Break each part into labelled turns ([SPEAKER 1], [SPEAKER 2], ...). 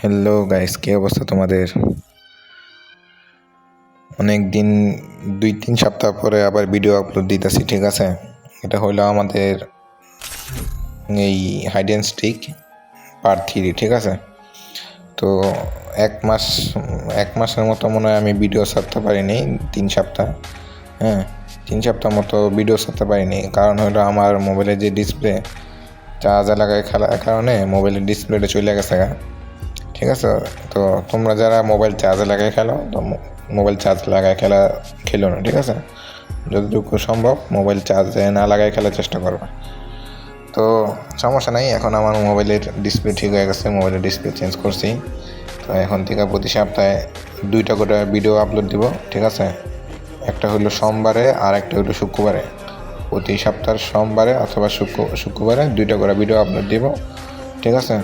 [SPEAKER 1] Hello guys কী অবস্থা তোমাদের? অনেক দিন দুই তিন সপ্তাহ পরে আবার ভিডিও আপলোড দিতেছি, ঠিক আছে? এটা হলো আমাদের এই hide and stick part three ঠিক আছে? তো এক মাস, এক মাসের মতো মনে হয় আমি ভিডিও ছাড়তে পারিনি, তিন সপ্তাহ হ্যাঁ তিন সপ্তাহ মতো ভিডিও ছাড়তে পারিনি। কারণ হলো আমার মোবাইলের যে ডিসপ্লে চার্জ লাগায় খেলার কারণে মোবাইলের ডিসপ্লেটা চলে গেছে ঠিক আছে? তো তোমরা যারা মোবাইল চার্জে লাগাই খেলো, তো মোবাইল চার্জ লাগায় খেলা খেলো না, ঠিক আছে? যতটুকু সম্ভব মোবাইল চার্জে না লাগাই খেলার চেষ্টা করবে। তো সমস্যা নাই, এখন আমার মোবাইলের ডিসপ্লে ঠিক হয়ে গেছে মোবাইলের ডিসপ্লে চেঞ্জ করছি। তো এখন থেকে প্রতি সপ্তাহে দুইটা করে ভিডিও আপলোড দিব, ঠিক আছে? একটা হলো সোমবারে আর একটা হলো শুক্রবারে। প্রতি সপ্তাহের সোমবারে অথবা শুক্র, শুক্রবারে দুইটা করে ভিডিও আপলোড দিব, ঠিক আছে?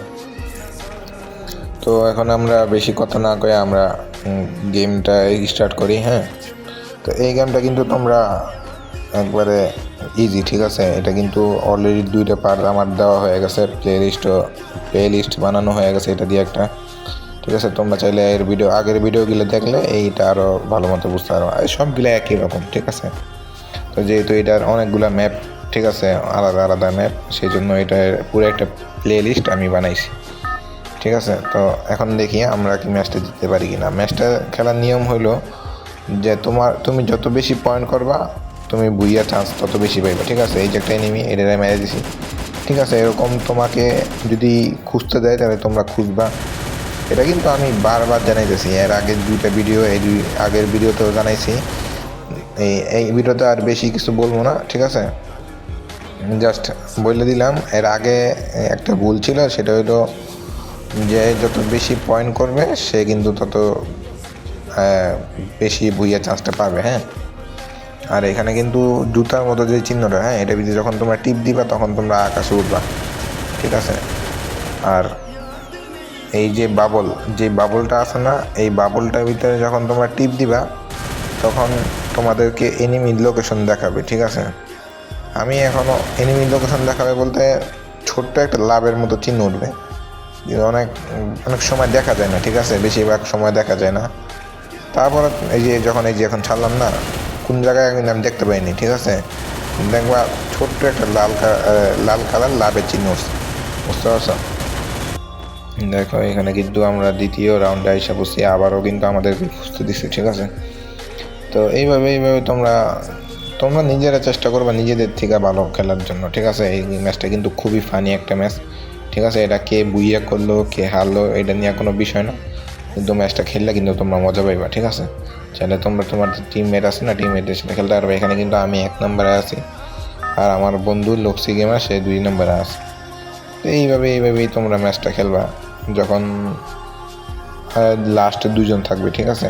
[SPEAKER 1] তো এখন আমরা বেশি কথা না কয়ে আমরা গেমটা স্টার্ট করি হ্যাঁ? তো এই গেমটা কিন্তু তোমরা একবারে ইজি ঠিক আছে? এটা কিন্তু অলরেডি দুইটা পার্ট আমার দেওয়া হয়ে গেছে প্লে লিস্টও প্লে লিস্ট বানানো হয়ে গেছে এটা দিয়ে একটা, ঠিক আছে? তোমরা চাইলে এর ভিডিও আগের ভিডিওগুলো দেখলে এইটা আরও ভালো মতো বুঝতে পারো সবগুলো একই রকম, ঠিক আছে? তো যেহেতু এটার অনেকগুলো ম্যাপ ঠিক আছে? আলাদা আলাদা ম্যাপ সেই জন্য এটার পুরো একটা প্লে লিস্ট আমি বানাইছি। ঠিক আছে? তো এখন দেখি আমরা কি ম্যাচটা জিততে পারি কি না ম্যাচটা খেলার নিয়ম হলো যে তোমার, তুমি যত বেশি পয়েন্ট করবা, তুমি বুইয়া চান্স তত বেশি পাইবা, ঠিক আছে? এই যে একটা এনিমি এটা মেরে দিছি। ঠিক আছে? এরকম তোমাকে যদি খুঁজতে দেয়, তাহলে তোমরা খুঁজবা। এটা কিন্তু আমি বারবার জানাইতেছি। এর আগের দুইটা ভিডিও এই দুই আগের ভিডিওতেও জানাইছি। এই এই ভিডিওতে আর বেশি কিছু বলব না, ঠিক আছে? জাস্ট বলে দিলাম। এর আগে একটা ভুল ছিল, সেটা হলো যে যত বেশি পয়েন্ট করবে, সে কিন্তু তত বেশি বুইয়া চান্সটা পাবে হ্যাঁ? আর এখানে কিন্তু জুতার মতো যে চিহ্নটা হ্যাঁ এটা ভিতরে যখন তোমরা টিপ দিবা, তখন তোমরা আকাশে উঠবা, ঠিক আছে? আর এই যে বাবল যে বাবলটা আছে না, এই বাবলটার ভিতরে যখন তোমরা টিপ দিবা, তখন তোমাদেরকে এনিমি লোকেশন দেখাবে, ঠিক আছে? আমি এখনও এনিমি লোকেশন দেখাবে বলতে ছোট্ট একটা লাভের মতো চিহ্ন উঠবে। অনেক অনেক সময় দেখা যায় না, ঠিক আছে? বেশিরভাগ সময় দেখা যায় না। তারপর এই যে যখন, এই যে এখন ছাড়লাম না, কোন জায়গায় কিন্তু আমি দেখতে পাইনি, ঠিক আছে? দেখবা ছোট্ট একটা লাল লাল কালার লাভের চিহ্ন বুঝতে পারছ? দেখো, এখানে কিন্তু আমরা দ্বিতীয় রাউন্ডে এসে বসছি, আবারও কিন্তু আমাদেরকে খুঁজতে দিচ্ছে ঠিক আছে? তো এইভাবে এইভাবে তোমরা তোমরা নিজেরা চেষ্টা করবা নিজেদের থেকে ভালো খেলার জন্য, ঠিক আছে? এই ম্যাচটা কিন্তু খুবই ফানি একটা ম্যাচ ঠিক আছে, এটা কে বুইয়া করল, কে হারলো, এটা নিয়ে কোনো বিষয় না। কিন্তু ম্যাচটা খেললে কিন্তু তোমরা মজা পাইবা, ঠিক আছে? চাইলে তোমরা তোমার টিমমেট আছে না টিমমেটের সাথে খেলতে পারবে। এখানে কিন্তু আমি এক নম্বরে আছি। আর আমার বন্ধু লক্সি গেমার সে দুই নম্বরে আছে। তো এইভাবে, এইভাবেই তোমরা ম্যাচটা খেলবা। যখন লাস্টে দুজন থাকবে, ঠিক আছে?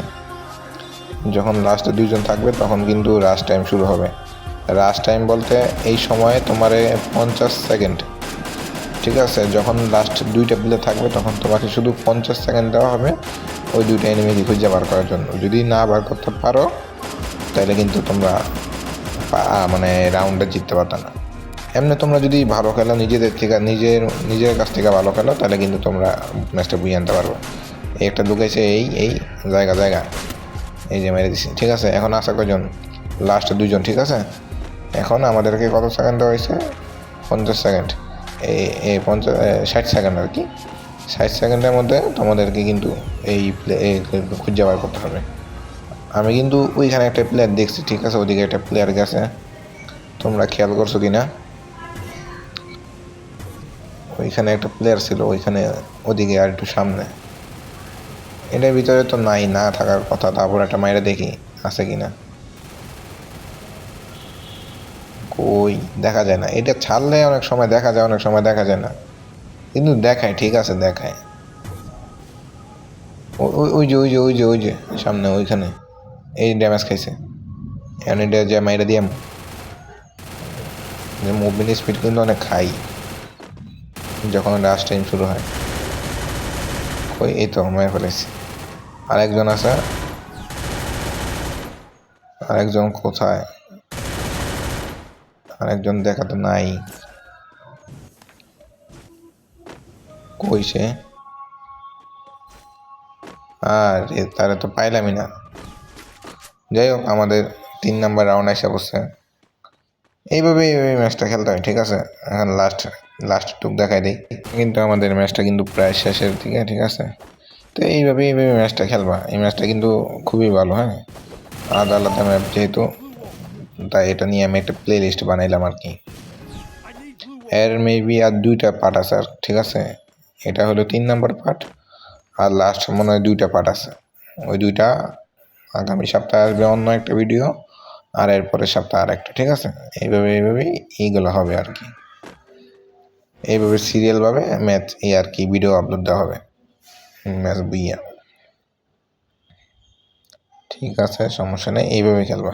[SPEAKER 1] যখন লাস্টে দুইজন থাকবে, তখন কিন্তু রাশ টাইম শুরু হবে। রাশ টাইম বলতে এই সময়ে তোমার পঞ্চাশ সেকেন্ড ঠিক আছে, যখন লাস্ট দুইটা প্লে থাকবে, তখন তোমাকে শুধু পঞ্চাশ সেকেন্ড দেওয়া হবে ওই দুইটা এনিমিকে খুঁজে বার করার জন্য। যদি না বার করতে পারো, তাহলে কিন্তু তোমরা মানে রাউন্ডে জিততে পারতো না। এমনি তোমরা যদি ভালো খেলো, নিজেদের থেকে, নিজের নিজের কাছ থেকে ভালো খেলো, তাহলে কিন্তু তোমরা ম্যাচটা বুঝে আনতে পারবে। এই একটা ঢুকেছে এই এই, জায়গা জায়গা। এই যে মেরে দিছি, ঠিক আছে? এখন আসা কজন লাস্ট দুজন ঠিক আছে? এখন আমাদেরকে কত সেকেন্ড দেওয়া হয়েছে? পঞ্চাশ সেকেন্ড এই পঞ্চাশ ষাট সেকেন্ড আর কি। ষাট সেকেন্ডের মধ্যে তোমাদেরকে কিন্তু এই প্লে খুঁজে বার করতে হবে। আমি কিন্তু ওইখানে একটা প্লেয়ার দেখছি, ঠিক আছে? ওদিকে একটা প্লেয়ার গেছে। তোমরা খেয়াল করছ কি না ওইখানে একটা প্লেয়ার ছিল, ওইখানে ওদিকে আর একটু সামনে। এটার ভিতরে তো নাই, না থাকার কথা। তারপর একটা মাইরে দেখি, আছে কি না কই দেখা যায় না। এটা ছাড়লে অনেক সময় দেখা যায়, অনেক সময় দেখা যায় না। কিন্তু দেখায়, ঠিক আছে, দেখায়। ওই ওই যে ওই যে ওই যে ওই যে, সামনে, ওইখানে। এই ড্যামেজ খাইছে। এখন এটা যে মাইরা দিয়াম। মুভমেন্ট স্পিড কিন্তু অনেক খাই যখন রাশ টাইম শুরু হয়। ওই, এই তো মেরে ফেলেছি আরেকজন আছে। আরেকজন কোথায়? আরেকজন দেখা তো নাই। কইছে আর, তারা তো পাইলামই না। যাই হোক, আমাদের তিন নাম্বার রাউন্ড এসে বসছে এইভাবে এইভাবে ম্যাচটা খেলতে হয়, ঠিক আছে? এখন লাস্ট লাস্ট টুক দেখাই দিই। কিন্তু আমাদের ম্যাচটা কিন্তু প্রায় শেষের দিকে, ঠিক আছে? তো এইভাবে এইভাবে ম্যাচটা খেলবা। এই ম্যাচটা কিন্তু খুবই ভালো হ্যাঁ? আলাদা আলাদা ম্যাপ যেহেতু তাই এটা নিয়ে আমি একটা প্লে লিস্ট বানাইলাম আর কি। এর মেবি আর দুইটা পার্ট আছে, আর ঠিক আছে? এটা হলো তিন নম্বর পার্ট আর লাস্ট মনে হয় দুইটা পার্ট আছে। ওই দুইটা আগামী সপ্তাহে আসবে অন্য একটা ভিডিও আর এরপরের সপ্তাহে আর একটা, ঠিক আছে? এইভাবে, এইভাবেই এইগুলো হবে আর কি। এইভাবে সিরিয়ালভাবে ম্যাথ এই আর কি ভিডিও আপলোড দেওয়া হবে। Match booyah. ঠিক আছে, সমস্যা নেই এইভাবে খেলবা